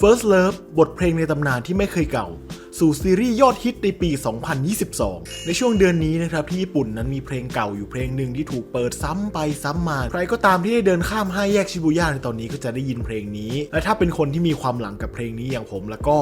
First Love บทเพลงในตำนานที่ไม่เคยเก่า สู่ซีรีส์ยอดฮิตในปี 2022 ในช่วงเดือนนี้นะครับที่ญี่ปุ่นนั้นมีเพลงเก่าอยู่เพลงหนึ่งที่ถูกเปิดซ้ำไปซ้ำมา ใครก็ตามที่ได้เดินข้ามห้าแยกชิบูย่าในตอนนี้ก็จะได้ยินเพลงนี้ และถ้าเป็นคนที่มีความหลังกับเพลงนี้อย่างผม แล้วก็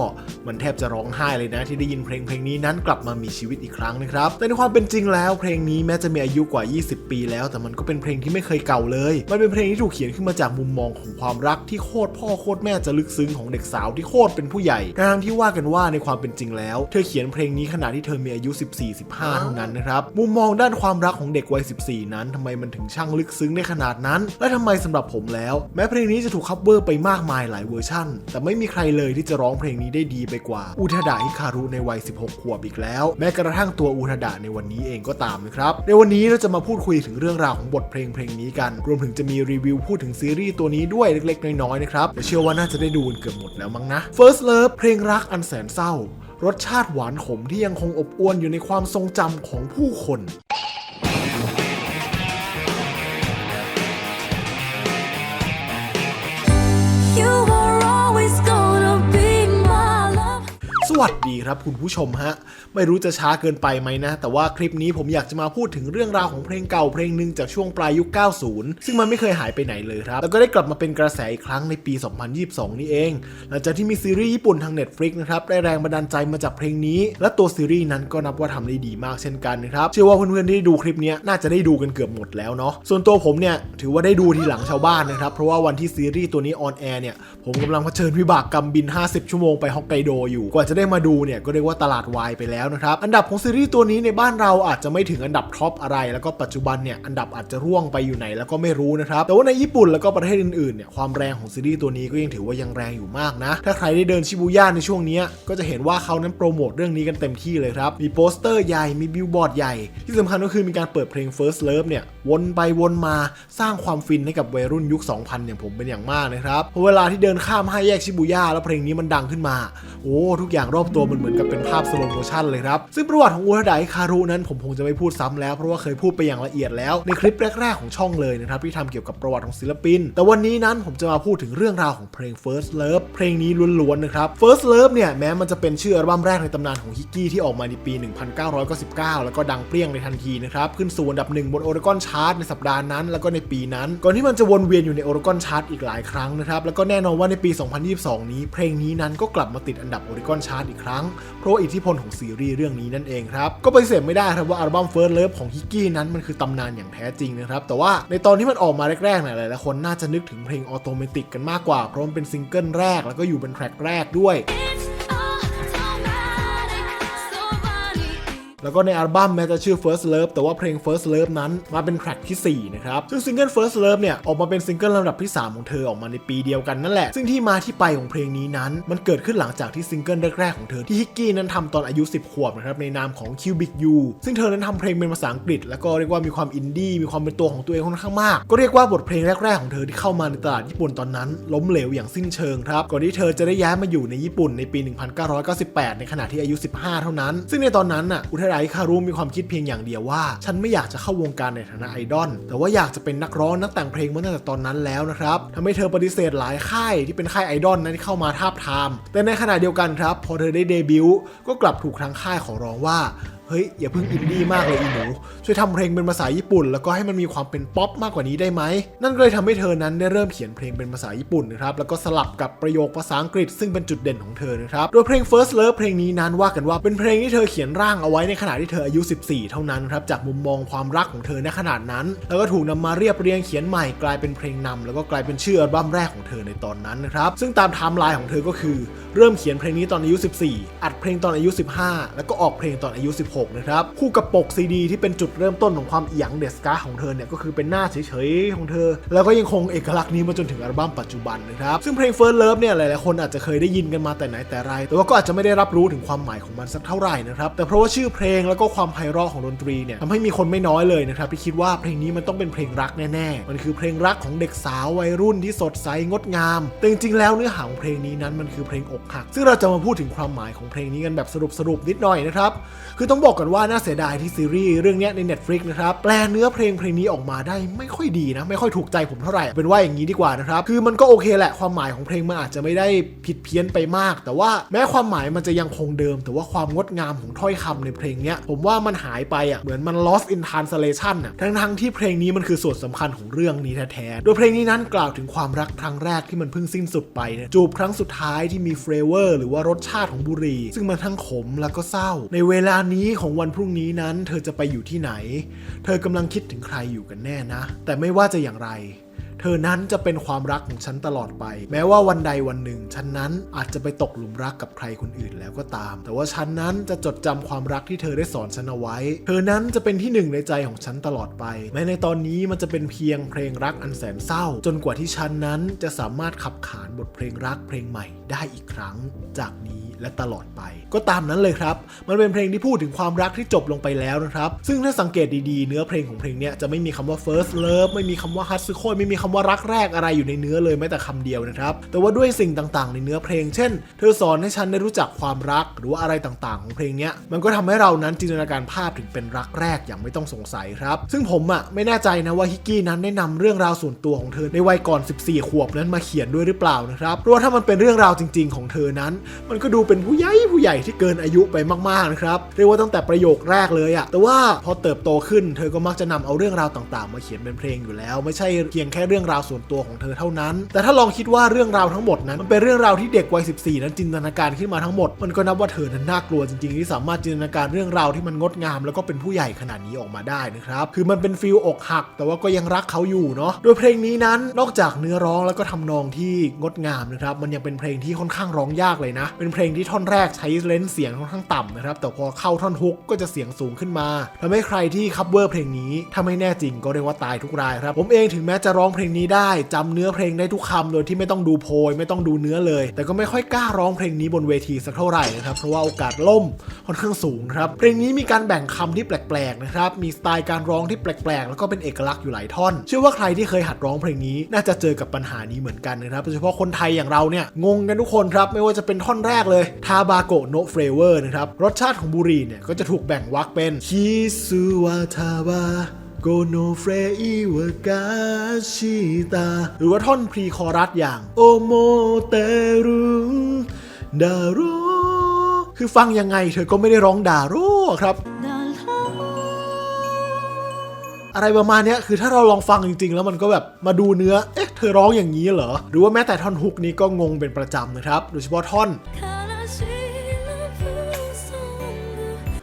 มันแทบจะร้องไห้เลยนะ ที่ได้ยินเพลงเพลงนี้นั้นกลับมามีชีวิตอีกครั้งนะครับแต่ในความเป็นจริงแล้วเพลงนี้แม้จะมีอายุกว่า 20 ปีแล้ว แต่มันก็เป็นเพลงที่ไม่เคยเก่าเลย มันเป็นเพลงที่ถูกเขียนขึ้นมาจากมุมมองของความรักที่โคตรพ่อโคตรแม่จะลึกซึ้งของเด็กสาวที่โคตรเป็นผู้ใหญ่ทั้งที่ว่ากันว่าในความเป็นจริงแล้ว เธอเขียนเพลงนี้ขณะที่เธอมีอายุ 14-15 เท่านั้นนะครับ มุมมองด้านความรักของเด็กวัย 14 นั้นทำไมมันถึงช่างลึกซึ้งได้ขนาดนั้น และทำไมสำหรับผมแล้ว แม้เพลงนี้จะถูกคัฟเวอร์ไปมากมายหลายเวอร์ชั่น แต่ไม่มีใครเลยที่จะร้องเพลงนี้ได้ดีไปกว่าอุทดะฮิคารุในวัย 16 ขวบอีกแล้ว แม้กระทั่งตัวอุทดะในวันนี้เองก็ตามนะครับ ในวันนี้เราจะมาพูดคุยถึงเรื่องราวของบทเพลงเพลงนี้กัน รวมถึงจะมีรีวิวพูดถึงซีรีส์ตัวนี้ด้วยเล็กๆ น้อยๆนะครับแต่เชื่อว่าน่าจะได้ดูกันเกือบหมดแล้วมั้งนะ First Love เพลงรักอันแสนเศร้ารสชาติหวานขมที่ยังคงอบอวลอยู่ในความทรงจำของผู้คน สวัสดีครับคุณผู้ชมฮะ ไม่รู้จะช้าเกินไปไหมนะ แต่ว่าคลิปนี้ผมอยากจะมาพูดถึงเรื่องราวของเพลงเก่าเพลงหนึ่งจากช่วงปลายยุค 90 ซึ่งมันไม่เคยหายไปไหนเลยครับ แล้วก็ได้กลับมาเป็นกระแสอีกครั้งในปี 2022 นี่เอง หลังจากที่มีซีรีส์ญี่ปุ่นทาง Netflix นะครับ ได้แรงบันดาลใจมาจากเพลงนี้ และตัวซีรีส์นั้นก็นับว่าทำได้ดีมากเช่นกันนะครับ เชื่อว่าเพื่อนๆที่ดูคลิปนี้น่าจะได้ดูกันเกือบหมดแล้วเนาะ ส่วนตัวผมเนี่ยถือว่าได้ดูทีหลังชาวบ้านนะครับ เพราะว่าวันที่ซีรีส์ตัวนี้ออนแอร์เนี่ยผมกำลังเผชิญวิบากกรรมบิน 50 ชั่วโมงไปฮอกไกโดอยู่กว่าจะได้มาดูเนี่ยก็เรียกว่าตลาดวายไปแล้วนะครับอันดับของซีรีส์ตัวนี้ในบ้านเราอาจจะไม่ถึงอันดับท็อปอะไร แล้วก็ปัจจุบันเนี่ยอันดับอาจจะร่วงไปอยู่ไหนแล้วก็ไม่รู้นะครับแต่ว่าในญี่ปุ่นแล้วก็ประเทศอื่นๆเนี่ยความแรงของซีรีส์ตัวนี้ก็ยังถือว่ายังแรงอยู่มากนะ ถ้าใครได้เดินชิบูย่าในช่วงนี้ก็จะเห็นว่าเขานั้นโปรโมทเรื่องนี้กันเต็มที่เลยครับมีโปสเตอร์ใหญ่มีบิลบอร์ดใหญ่ที่สำคัญก็คือมีการเปิดเพลง First Love เนี่ย วนไปวนมาสร้างความฟินให้กับวัยรุ่นยุค 2000 อย่างผมเป็นอย่างมากนะครับเพราะเวลาที่เดินข้ามห้าแยกชิบูย่าแล้วเพลงนี้มันดังขึ้นมา โอ้ ทุกอย่างรอบตัวมันเหมือนกับเป็นภาพสโลโมชั่นเลยครับ ซึ่งประวัติของอุทาดะฮิคารุนั้นผมคงจะไม่พูดซ้ำแล้ว เพราะว่าเคยพูดไปอย่างละเอียดแล้วในคลิปแรกๆของช่องเลยนะครับที่ทำเกี่ยวกับประวัติของศิลปิน แต่วันนี้นั้นผมจะมาพูดถึงเรื่องราวของเพลง First Love เพลงนี้ล้วนๆนะครับ First Love เนี่ยแม้มันจะเป็นชื่ออัลบั้มแรกในตำนานของฮิกกี้ที่ออกมาในปี 1999 แล้วก็ดังเปรี้ยงในทันทีนะครับขึ้นสู่อันดับหนึ่งบนโอเรกอนชาร์ตในสัปดาห์นั้น แล้วก็ในปีนั้น ก่อนที่มันจะวนเวียนอยู่ในโอเรกอนชาร์ตอีกหลายครั้งนะครับ แล้วก็แน่นอนว่าในปี 2022 นี้ เพลงนี้นั้นก็กลับมาติดอันดับโอเรกอนชาร์ตอีกครั้ง เพราะอิทธิพลของซีรีส์เรื่องนี้นั่นเองครับ ก็ปฏิเสธไม่ได้ครับว่าอัลบั้ม First Love ของฮิกกี้นั้นมันคือตำนานอย่างแท้จริงนะครับ แต่ว่าในตอนที่มันออกมาแรกๆเนี่ยหลายๆคนน่าจะนึกถึงเพลงออโตเมติกกันมากกว่า เพราะมันเป็นซิงเกิลแรกแล้วก็อยู่เป็นแทร็กแรกด้วย แล้วก็ในอัลบั้มแม้จะชื่อ First Love แต่ว่าเพลง First Love นั้นมาเป็นแทร็กที่ 4 นะครับ ซึ่งซิงเกิล First Love เนี่ยออกมาเป็นซิงเกิลลำดับที่ 3 ของเธอออกมาในปีเดียวกันนั่นแหละ ซึ่งที่มาที่ไปของเพลงนี้นั้น มันเกิดขึ้นหลังจากที่ซิงเกิลแรกๆของเธอที่ฮิกกี้นั้นทำตอนอายุ 10 ขวบนะครับในนามของ Cubic U ซึ่งเธอนั้นทำเพลงเป็นภาษาอังกฤษ แล้วก็เรียกว่ามีความอินดี้มีความเป็นตัวของตัวเองค่อนข้างมาก ก็เรียกว่าบทเพลงแรกๆของเธอที่เข้ามาในตลาดญี่ปุ่นตอนนั้น ล้มเหลวอย่างสิ้นเชิงครับก่อนที่เธอจะได้ย้ายมาอยู่ในญี่ปุ่นในปี 1998 ในขณะที่อายุ 15 เท่านั้น ซึ่งในตอนนั้นน่ะอุทารคารุมีความคิดเพียงอย่างเดียวว่า ฉันไม่อยากจะเข้าวงการในฐานะไอดอลแต่ว่าอยากจะเป็นนักร้องนักแต่งเพลงมาตั้งแต่ตอนนั้นแล้วนะครับทำให้เธอปฏิเสธหลายค่ายที่เป็นค่ายไอดอลนั้นที่เข้ามาทาบทาม แต่ในขณะเดียวกันครับ พอเธอได้เดบิวต์ก็กลับถูกทางค่ายขอร้องว่า เฮ้ยอย่าเพิ่งอินดี้มากเลยอีหนู ช่วยทำเพลงเป็นภาษาญี่ปุ่น แล้วก็ให้มันมีความเป็นป๊อปมากกว่านี้ได้ไหม นั่นก็เลยทำให้เธอนั้นได้เริ่มเขียนเพลงเป็นภาษาญี่ปุ่นนะครับ แล้วก็สลับกับประโยคภาษาอังกฤษซึ่งเป็นจุดเด่นของเธอนะครับ โดยเพลง First Love เพลงนี้นั้นว่ากันว่าเป็นเพลงที่เธอเขียนร่างเอาไว้ในขณะที่เธออายุ 14 เท่านั้นครับจากมุมมองความรักของเธอในขนาดนั้น แล้วก็ถูกนำมาเรียบเรียงเขียนใหม่กลายเป็นเพลงนำแล้วก็กลายเป็นชื่ออัลบั้มแรกของเธอในตอนนั้นนะครับซึ่งตามไทม์ไลน์ของเธอก็คือ เริ่มเขียนเพลงนี้ตอนอายุ 14 อัดเพลงตอนอายุ 15 แล้วก็ออกเพลงตอนอายุ 16นะครับ คู่กับปกซีดีที่เป็นจุดเริ่มต้นของความเอียงเดสกาของเธอเนี่ยก็คือเป็นหน้าเฉยๆของเธอ แล้วก็ยังคงเอกลักษณ์นี้มาจนถึงอัลบั้มปัจจุบันนะครับซึ่งเพลง First Love เนี่ยหลายๆคนอาจจะเคยได้ยินกันมาแต่ไหนแต่ไร แต่ว่าก็อาจจะไม่ได้รับรู้ถึงความหมายของมันสักเท่าไหร่นะครับแต่เพราะว่าชื่อเพลงแล้วก็ความไพเราะของดนตรีเนี่ยทำให้มีคนไม่น้อยเลยนะครับที่คิดว่าเพลงนี้มันต้องเป็นเพลงรักแน่ๆมันคือเพลงรักของเด็กสาววัยรุ่นที่สดใสงดงาม แต่จริงๆแล้วเนื้อหาของเพลงนี้นั้นมันคือเพลงอกหัก ซึ่งเราจะมาพูดถึงความหมายของเพลงนี้กันแบบสรุปๆนิดหน่อยนะครับคือต้องบอกกันว่าน่าเสียดายที่ซีรีส์เรื่องนี้ใน Netflix นะครับ แปลเนื้อเพลงเพลงนี้ออกมาได้ไม่ค่อยดีนะ ไม่ค่อยถูกใจผมเท่าไหร่ เป็นว่าอย่างนี้ดีกว่านะครับ คือมันก็โอเคแหละความหมายของเพลงมันอาจจะไม่ได้ผิดเพี้ยนไปมาก แต่ว่าแม้ความหมายมันจะยังคงเดิม แต่ว่าความงดงามของถ้อยคำในเพลงนี้ผมว่ามันหายไปอะเหมือนมัน lost in translation อะทั้งๆที่เพลงนี้มันคือส่วนสำคัญของเรื่องนี้แท้ๆโดยเพลงนี้นั้นกล่าวถึงความรักครั้งแรกที่มันเพิ่งสิ้นสุดไปนะจูบครั้งสุดท้ายที่มีเฟลเวอร์หรือว่ารสชาติของบุหรี่ซึ่งมันทั้งขมแล้วก็เศร้า ในเวลานี้ของวันพรุ่งนี้นั้น เธอจะไปอยู่ที่ไหน เธอกำลังคิดถึงใครอยู่กันแน่นะ แต่ไม่ว่าจะอย่างไร เธอนั้นจะเป็นความรักของฉันตลอดไป แม้ว่าวันใดวันหนึ่ง ฉันนั้นอาจจะไปตกหลุมรักกับใครคนอื่นแล้วก็ตาม แต่ว่าฉันนั้นจะจดจำความรักที่เธอได้สอนฉันเอาไว้ เธอนั้นจะเป็นที่หนึ่งในใจของฉันตลอดไป แม้ในตอนนี้มันจะเป็นเพียงเพลงรักอันแสนเศร้า จนกว่าที่ฉันนั้นจะสามารถขับขานบทเพลงรักเพลงใหม่ได้อีกครั้ง จากนี้และตลอดไป ก็ตามนั้นเลยครับ มันเป็นเพลงที่พูดถึงความรักที่จบลงไปแล้วนะครับ ซึ่งถ้าสังเกตดีๆ เนื้อเพลงของเพลงเนี้ยจะไม่มีคำว่า first love ไม่มีคำว่าฮัตสึโคยไม่มีคำว่ารักแรกอะไรอยู่ในเนื้อเลยแม้แต่คำเดียวนะครับ แต่ว่าด้วยสิ่งต่างๆ ในเนื้อเพลง เช่น เธอสอนให้ฉันได้รู้จักความรักหรือว่าอะไรต่างๆ ของเพลงนี้มันก็ทำให้เรานั้นจินตนาการภาพถึงเป็นรักแรกอย่างไม่ต้องสงสัยครับ ซึ่งผมอะไม่แน่ใจนะว่าฮิกกี้นั้นได้นำเรื่องราวส่วนตัวของเธอในวัยก่อน 14 ขวบนั้นมาเขียนด้วยหรือเปล่านะครับเพราะว่าถ้ามันเป็นเรื่องราวจริง ๆ ของเธอนั้น มันก็ดูเป็นผู้ใหญ่ผู้ใหญ่ที่เกินอายุไปมากๆนะครับเรียกว่าตั้งแต่ประโยคแรกเลยอะแต่ว่าพอเติบโตขึ้น เธอก็มักจะนำเอาเรื่องราวต่าง ๆ มาเขียนเป็นเพลงอยู่แล้ว ไม่ใช่เพียงแค่เรื่องราวส่วนตัวของเธอเท่านั้น แต่ถ้าลองคิดว่าเรื่องราวทั้งหมดนั้นมันเป็นเรื่องราวที่เด็กวัย 14 นั้นจินตนาการขึ้นมาทั้งหมด มันก็นับว่าเธอนั้นน่ากลัวจริงๆที่สามารถจินตนาการเรื่องราวที่มันงดงาม แล้วก็เป็นผู้ใหญ่ขนาดนี้ออกมาได้นะครับ คือมันเป็นฟีลอกหัก แต่ว่าก็ยังรักเขาอยู่เนาะ โดยเพลงนี้นั้นนอกจากเนื้อร้องแล้วก็ทำนองที่งดงามนะครับ มันยังเป็นเพลงที่ค่อนข้างร้องยากเลยนะ เป็นเพลงที่ท่อนแรกใช้เลนส์เสียงค่อนข้างต่ำนะครับ แต่พอเข้าท่อนฮุกก็จะเสียงสูงขึ้นมาทำให้ใครที่คัฟเวอร์เพลงนี้ถ้าไม่แน่จริงก็เรียกว่าตายทุกรายครับ ผมเองถึงแม้จะร้องเพลงนี้ได้จำเนื้อเพลงได้ทุกคำโดยที่ไม่ต้องดูโพย ไม่ต้องดูเนื้อเลย แต่ก็ไม่ค่อยกล้าร้องเพลงนี้บนเวทีสักเท่าไหร่นะครับเพราะว่าโอกาสล่มค่อนข้างสูงครับเพลงนี้มีการแบ่งคำที่แปลกๆนะครับมีสไตล์การร้องที่แปลกๆ แล้วก็เป็นเอกลักษณ์อยู่หลายท่อน เชื่อว่าใครที่เคยหัดร้องเพลงนี้น่าจะเจอกับปัญหานี้เหมือนกันนะครับโดยเฉพาะคนไทยอย่างเราเนี่ยงงกันทุกคนครับไม่ว่าจะเป็นท่อนแรกเลยทาบาโกโนเฟรเวอร์นะครับรสชาติของบุหรี่เนี่ยก็จะถูกแบ่งวรรคเป็นคิสุวาทาบา โกโนเฟรอิวากาชิตาหรือว่าท่อนพรีคอรัสอย่าง โอโมเตรุดาโรคือฟังยังไงเธอก็ไม่ได้ร้องดาโรครับอะไรประมาณเนี้ยคือถ้าเราลองฟังจริง ๆ แล้วมันก็แบบมาดูเนื้อ เอ๊ะ เธอร้องอย่างนี้เหรอ หรือว่าแม้แต่ท่อนฮุกนี้ก็งงเป็นประจำนะครับ โดยเฉพาะท่อน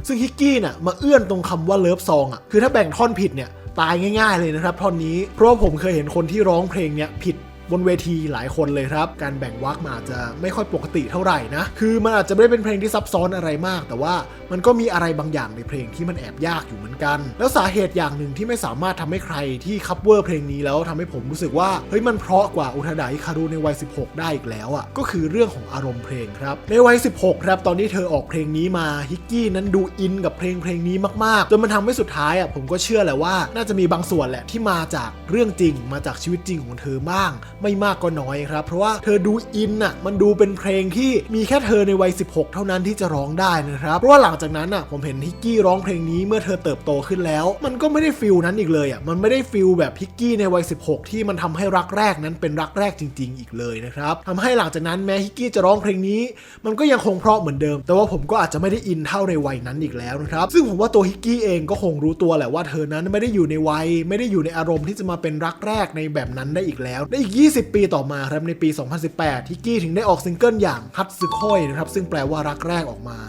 ซึ่งฮิกกี้น่ะมาเอื้อนตรงคำว่าเลิฟซองอะคือถ้าแบ่งท่อนผิดเนี่ยตายง่ายๆเลยนะครับท่อนนี้เพราะผมเคยเห็นคนที่ร้องเพลงเนี้ยผิดบนเวทีหลายคนเลยครับ การแบ่งวรรคมาจะไม่ค่อยปกติเท่าไหร่นะ คือมันอาจจะไม่ได้เป็นเพลงที่ซับซ้อนอะไรมาก แต่ว่า มันก็มีอะไรบางอย่างในเพลงที่มันแอบยากอยู่เหมือนกัน แล้วสาเหตุอย่างหนึ่งที่ไม่สามารถทำให้ใครที่คัฟเวอร์เพลงนี้แล้วทำให้ผมรู้สึกว่าเฮ้ยมันเพราะกว่าอุทาดาอิคารุในวัย 16 ได้อีกแล้วอะก็คือเรื่องของอารมณ์เพลงครับในวัย 16 ครับตอนที่เธอออกเพลงนี้มาฮิกกี้นั้นดูอินกับเพลงเพลงนี้มากๆจนมันทำให้สุดท้ายอะผมก็เชื่อแหละว่าน่าจะมีบางส่วนแหละที่มาจากเรื่องจริงมาจากชีวิตจริงของเธอบ้าง ไม่มากก็น้อยครับ เพราะว่าเธอดูอินอะมันดูเป็นเพลงที่มีแค่เธอในวัย 16 เท่านั้นที่จะร้องได้นะครับเพราะว่าหลังจากจากนั้นอะผมเห็นฮิกกี้ร้องเพลงนี้เมื่อเธอเติบโตขึ้นแล้ว มันก็ไม่ได้ฟิลนั้นอีกเลยอะมันไม่ได้ฟิลแบบฮิกกี้ในวัย 16 ที่มันทำให้รักแรกนั้นเป็นรักแรกจริง ๆ อีกเลยนะครับทำให้หลังจากนั้นแม้ฮิกกี้จะร้องเพลงนี้ มันก็ยังคงเพราะเหมือนเดิม แต่ว่าผมก็อาจจะไม่ได้อินเท่าในวัยนั้นอีกแล้วนะครับซึ่งผมว่าตัวฮิกกี้เองก็คงรู้ตัวแหละว่าเธอนั้นไม่ได้อยู่ในวัย ไม่ได้อยู่ในอารมณ์ที่จะมาเป็นรักแรกในแบบนั้นได้อีกแล้วในอีก 20 ปีต่อมาครับในปี 2018ฮิกกี้ถึงได้ออกซิงเกิลอย่างฮัตซึโคยนะครับซึ่งแปลว่ารักแรกออกมา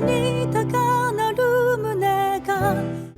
に高鳴る胸が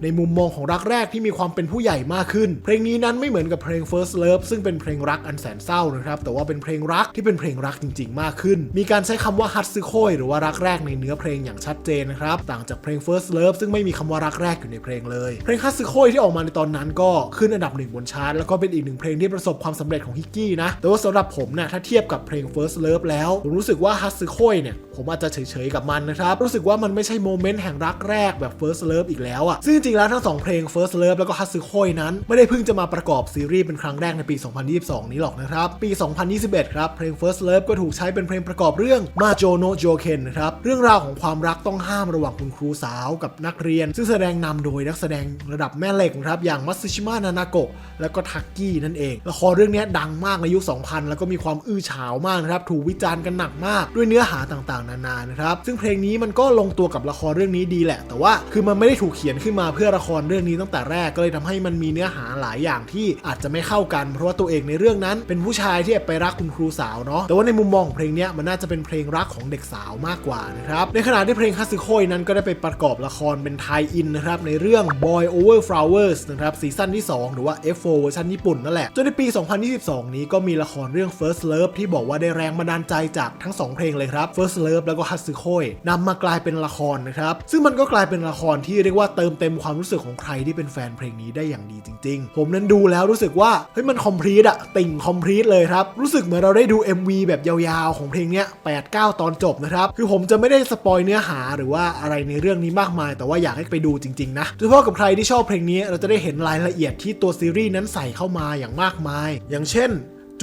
ในมุมมองของรักแรกที่มีความเป็นผู้ใหญ่มากขึ้น เพลงนี้นั้นไม่เหมือนกับเพลง First Love ซึ่งเป็นเพลงรักอันแสนเศร้านะครับ แต่ว่าเป็นเพลงรักที่เป็นเพลงรักจริง ๆ มากขึ้น มีการใช้คำว่าฮัตซึโคยหรือว่ารักแรกในเนื้อเพลงอย่างชัดเจนนะครับ ต่างจากเพลง First Love ซึ่งไม่มีคำว่ารักแรกอยู่ในเพลงเลย เพลงฮัตซึโคยที่ออกมาในตอนนั้นก็ขึ้นอันดับหนึ่งบนชาร์ตแล้วก็เป็นอีกหนึ่งเพลงที่ประสบความสำเร็จของฮิกกี้นะ แต่ว่าสำหรับผมเนี่ยถ้าเทียบกับเพลง First Love แล้วผมรู้สึกว่าฮัตซึโคยเนี่ยผมอาจจะเฉยๆกับมันนะครับรู้สึกว่ามันไม่ใช่โมเมนต์แห่งรักแรกแบบ First Love อีกแล้วอะซึ่งจริงงๆแล้วทั้งสองเพลง First Love แล้วก็ Hatsukoi นั้น ไม่ได้เพิ่งจะมาประกอบซีรีส์เป็นครั้งแรกในปี 2022 นี้หรอกนะครับ ปี 2021 ครับ เพลง First Love ก็ถูกใช้เป็นเพลงประกอบเรื่อง Majo no Joken นะครับ เรื่องราวของความรักต้องห้ามระหว่างคุณครูสาวกับนักเรียน ซึ่งแสดงนำโดยนักแสดงระดับแม่เหล็กนะครับอย่างมัตสึชิมะนานาโกะแล้วก็ทักกี้นั่นเองละครเรื่องนี้ดังมากในยุค 2000 แล้วก็มีความอื้อฉาวมากนะครับถูกวิจารณ์กันหนักมากด้วยเนื้อหาต่างๆ นานานะครับซึ่งเพลงนี้มันก็ลงตัวกับละครเรื่องนี้ดีแหละ แต่ว่าคือมันไม่ได้ถูกเขียนขึ้นมาเพื่อื่อละครเรื่องนี้ตั้งแต่แรกก็เลยทำให้มันมีเนื้อหาหลายอย่างที่อาจจะไม่เข้ากัน เพราะว่าตัวเองในเรื่องนั้น เป็นผู้ชายที่ไปรักคุณครูสาวเนาะแต่ว่าในมุมมองของเพลงนี้มันน่าจะเป็นเพลงรักของเด็กสาวมากกว่านะครับในขณะที่เพลงฮัสซึโคยนั้นก็ได้ไปประกอบละครเป็นไทยอินนะครับในเรื่อง Boy Over Flowers นะครับซีซั่นที่ 2 หรือว่า F4 เวอร์ชันญี่ปุ่นนั่นแหละจนในปี 2022 นี้ก็มีละครเรื่อง First Love ที่บอกว่าได้แรงบันดาลใจจากทั้ง 2 เพลงเลยครับ First Love แล้วก็ฮัตสึโคยนำมากลายเป็นละครนะครับซึ่งมันก็กลายเป็นละครที่เรียกว่าเติมเต็มความรู้สึกของใครที่เป็นแฟนเพลงนี้ได้อย่างดีจริง ๆ ผมนั้นดูแล้วรู้สึกว่าเฮ้ยมันคอมพลีทอะติ่งคอมพลีทเลยครับ รู้สึกเหมือนเราได้ดู MV แบบยาวๆ ของเพลงเนี้ย8 9ตอนจบนะครับ คือผมจะไม่ได้สปอยเนื้อหาหรือว่าอะไรในเรื่องนี้มากมาย แต่ว่าอยากให้ไปดูจริงๆนะโดยเฉพาะกับใครที่ชอบเพลงนี้เราจะได้เห็นรายละเอียดที่ตัวซีรีส์นั้นใส่เข้ามาอย่างมากมาย อย่างเช่น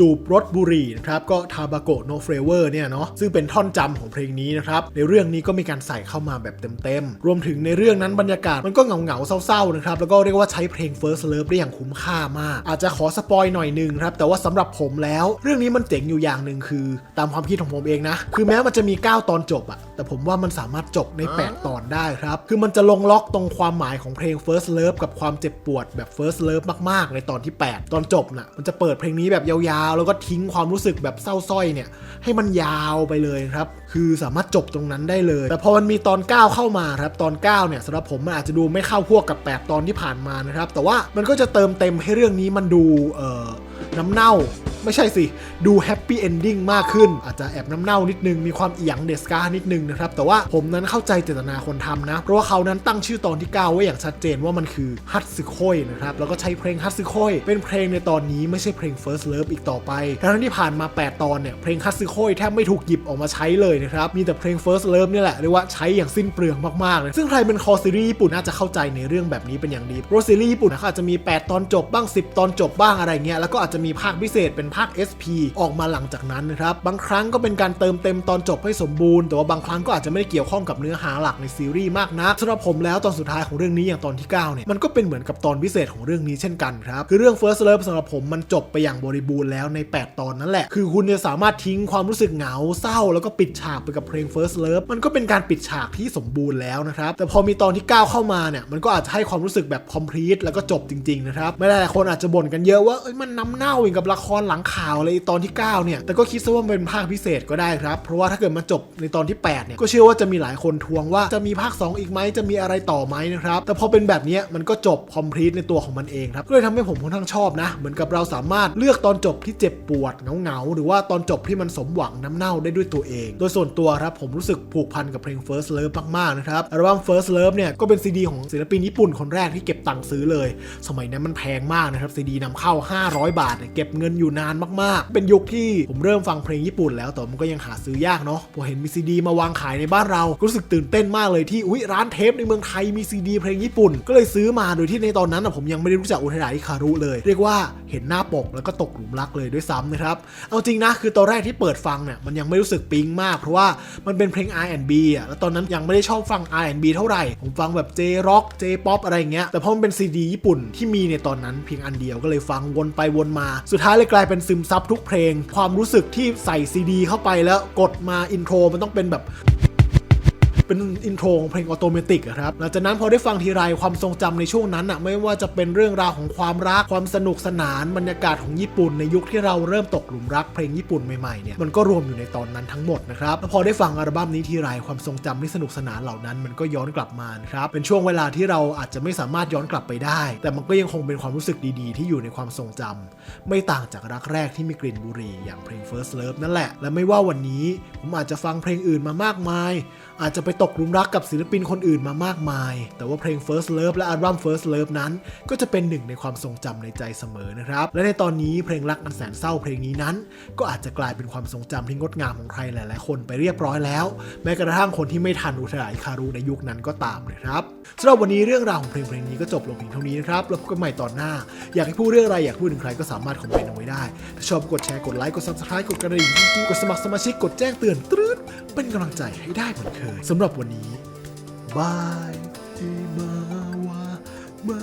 จูบรถบุหรี่นะครับก็ทาบาโกโนเฟรเวอร์เนี่ยเนาะซึ่งเป็นท่อนจำของเพลงนี้นะครับในเรื่องนี้ก็มีการใส่เข้ามาแบบเต็มๆ รวมถึงในเรื่องนั้นบรรยากาศมันก็เหงาๆเศร้าๆนะครับแล้วก็เรียกว่าใช้เพลง First Love ได้อย่างคุ้มค่ามาก อาจจะขอสปอยหน่อยหนึงครับแต่ว่าสำหรับผมแล้ว เรื่องนี้มันเจ๋งอยู่อย่างหนึ่งคือ ตามความคิดของผมเองนะคือแม้มันจะมี 9 ตอนจบอะแต่ผมว่ามันสามารถจบใน 8 ตอนได้ครับคือมันจะลงล็อกตรงความหมายของเพลง First Love กับความเจ็บปวดแบบ First Love มากๆ ในตอนที่ 8 ตอนจบน่ะมันจะเปิดเพลงนี้แบบยาวๆแล้วก็ทิ้งความรู้สึกแบบเศร้าสร้อยเนี่ย ให้มันยาวไปเลยครับ คือสามารถจบตรงนั้นได้เลย แต่พอมันมีตอน 9 เข้ามาครับ ตอน 9 เนี่ยสำหรับผมมันอาจจะดูไม่เข้าพวกกับ 8 ตอนที่ผ่านมานะครับ แต่ว่ามันก็จะเติมเต็มให้เรื่องนี้มันดูเอ่อน้ำเน่าไม่ใช่สิ ดูแฮปปี้เอนดิ้งมากขึ้น อาจจะแอบน้ำเน่านิดนึง มีความเอียงเดสกานิดนึงนะครับ แต่ว่าผมนั้นเข้าใจเจตนาคนทำนะ เพราะว่าเขานั้นตั้งชื่อตอนที่ 9 ไว้อย่างชัดเจนว่ามันคือฮัตสึโคยนะครับ แล้วก็ใช้เพลงฮัตสึโคยเป็นเพลงในตอนนี้ไม่ใช่เพลง First Love อีกต่อไปทั้งที่ผ่านมา 8 ตอนเนี่ยเพลงฮัตสึโคยแทบไม่ถูกหยิบออกมาใช้เลยนะครับมีแต่เพลง First Love เนี่ยแหละเรียกว่าใช้อย่างสิ้นเปลืองมากๆเลยซึ่งใครเป็นคอซีรีส์ญี่ปุ่นน่าจะเข้าใจในเรื่องแบบนี้เป็นอย่างดีเพรซีรีส์ญี่ปุ่นนะเขาอาจจะมี 8 ตอนจบบ้าง 10 ตอนจบบ้างอะไรเงี้ยแล้วก็อาจจะมีภาคพิเศษเป็นภาค SP ออกมาหลังจากนั้นนะครับบางครั้งก็เป็นการเติมเต็มตอนจบให้สมบูรณ์แต่ว่าบางครั้งก็อาจจะไม่ได้เกี่ยวข้องกับเนื้อหาหลักในซีรีส์มากนักสำหรับผมแล้วตอนสุดท้ายของเรื่องนี้อย่างตอนที่9เนี่ยมันก็เป็นเหมือนกับตอนพิเศษของเรื่องนี้เช่นกันครับคือเรื่อง First Love สำหรับผมมันจบไปอย่างบริบูรณ์แล้วใน 8 ตอนนั่นแหละ คือคุณจะสามารถทิ้งความรู้สึกเหงาเศร้า แล้วก็ปิดฉากไปกับเพลง First Love มันก็เป็นการปิดฉากที่สมบูรณ์แล้วนะครับ แต่พอมีตอนที่ 9 เข้ามาเนี่ย มันก็อาจจะให้ความรู้สึกแบบ complete แล้วก็จบจริงๆนะครับ ไม่ได้หลายคนอาจจะบ่นกันเยอะว่าเอ้ยมันน้ำเน่าอย่างกับละครหลังข่าวเลยตอนที่ 9 เนี่ย แต่ก็คิดซะว่าเป็นภาคพิเศษก็ได้ครับ เพราะว่าถ้าเกิดมันจบในตอนที่ 8 เนี่ย ก็เชื่อว่าจะมีหลายคนทวงว่าจะมีภาค 2 อีกไหมจะมีอะไรต่อไหมนะครับ แต่พอเป็นแบบนี้มันก็จบ complete ในตัวของมันเองครับก็เลยทำให้ผมค่อนข้างชอบนะ เหมือนกับเราสามารถเลือกตอนจบทเจ็บปวดเหงาๆหรือว่าตอนจบที่มันสมหวังน้ำเน่าได้ด้วยตัวเอง โดยส่วนตัวครับผมรู้สึกผูกพันกับเพลง First Love มากๆนะครับอัลบั้ม First Love เนี่ยก็เป็นซีดีของศิลปินญี่ปุ่นคนแรกที่เก็บตังค์ซื้อเลย สมัยนั้นมันแพงมากนะครับซีดีนำเข้า 500 บาทเนี่ยเก็บเงินอยู่นานมากๆ เป็นยุคที่ผมเริ่มฟังเพลงญี่ปุ่นแล้วแต่มันก็ยังหาซื้อยากเนาะพอเห็นมีซีดีมาวางขายในบ้านเรารู้สึกตื่นเต้นมากเลยที่อุ๊ยร้านเทปในเมืองไทยมีซีดีเพลงญี่ปุ่น ก็เลยซื้อมาโดยที่ในตอนนั้นผมยังไม่ได้รู้จักอุทัยดาอิคารุเลย เรียกว่าเห็นหน้าปกแล้วก็ตกหลุมรักเลยลยด้วยซ้ำนะครับ เอาจริงนะ คือตอนแรกที่เปิดฟังเนี่ยมันยังไม่รู้สึกปิ๊งมาก เพราะว่ามันเป็นเพลง R&B อะแล้วตอนนั้นยังไม่ได้ชอบฟัง R&B เท่าไหร่ ผมฟังแบบ J Rock J Pop อะไรอย่างเงี้ยแต่พอมันเป็นซีดีญี่ปุ่นที่มีในตอนนั้นเพียงอันเดียวก็เลยฟังวนไปวนมา สุดท้ายเลยกลายเป็นซึมซับทุกเพลง ความรู้สึกที่ใส่ซีดีเข้าไปแล้วกดมาอินโทรมันต้องเป็นแบบ เป็นอินโทรของเพลงออโตเมติกครับหลังจากนั้นพอได้ฟังทีไรความทรงจำในช่วงนั้นอะไม่ว่าจะเป็นเรื่องราวของความรักความสนุกสนานบรรยากาศของญี่ปุ่นในยุคที่เราเริ่มตกหลุมรักเพลงญี่ปุ่นใหม่ๆเนี่ยมันก็รวมอยู่ในตอนนั้นทั้งหมดนะครับแล้วพอได้ฟังอัลบั้มนี้ทีไรความทรงจำที่สนุกสนานเหล่านั้น มันก็ย้อนกลับมาครับเป็นช่วงเวลาที่เราอาจจะไม่สามารถย้อนกลับไปได้ แต่มันก็ยังคงเป็นความรู้สึกดีๆ ที่อยู่ในความทรงจำไม่ต่างจากรักแรกที่มีกลิ่นบุหรี่อย่างเพลง First Love นั่นแหละและไม่ว่าวันนี้ผมอาจจะฟังเพลงอื่นมามากมาย อาจจะไปตกหลุมรักกับศิลปินคนอื่นมามากมาย แต่ว่าเพลง First Love และอัลบั้ม First Love นั้น ก็จะเป็นหนึ่งในความทรงจำในใจเสมอนะครับ และในตอนนี้เพลงรักอันแสนเศร้าเพลงนี้นั้น ก็อาจจะกลายเป็นความทรงจำที่งดงามของใครหลาย ๆ คนไปเรียบร้อยแล้ว แม้กระทั่งคนที่ไม่ทันอุทยานคารุในยุคนั้นก็ตามนะครับสำหรับวันนี้เรื่องราวของเพลงเพลงนี้ก็จบลงเพียงเท่านี้นะครับแล้วพบกันใหม่ตอนหน้า อยากให้พูดเรื่องอะไรอยากพูดถึงใครก็สามารถคอมเมนต์เอาไว้ได้ถ้าชอบกดแชร์กดไลค์กด subscribe กดกระดิ่งกดสมัครสมาชิกกดแจ้งเตือนตรึ เป็นกำลังใจให้ได้เหมือนเคยสำหรับวันนี้บายที่มาวามา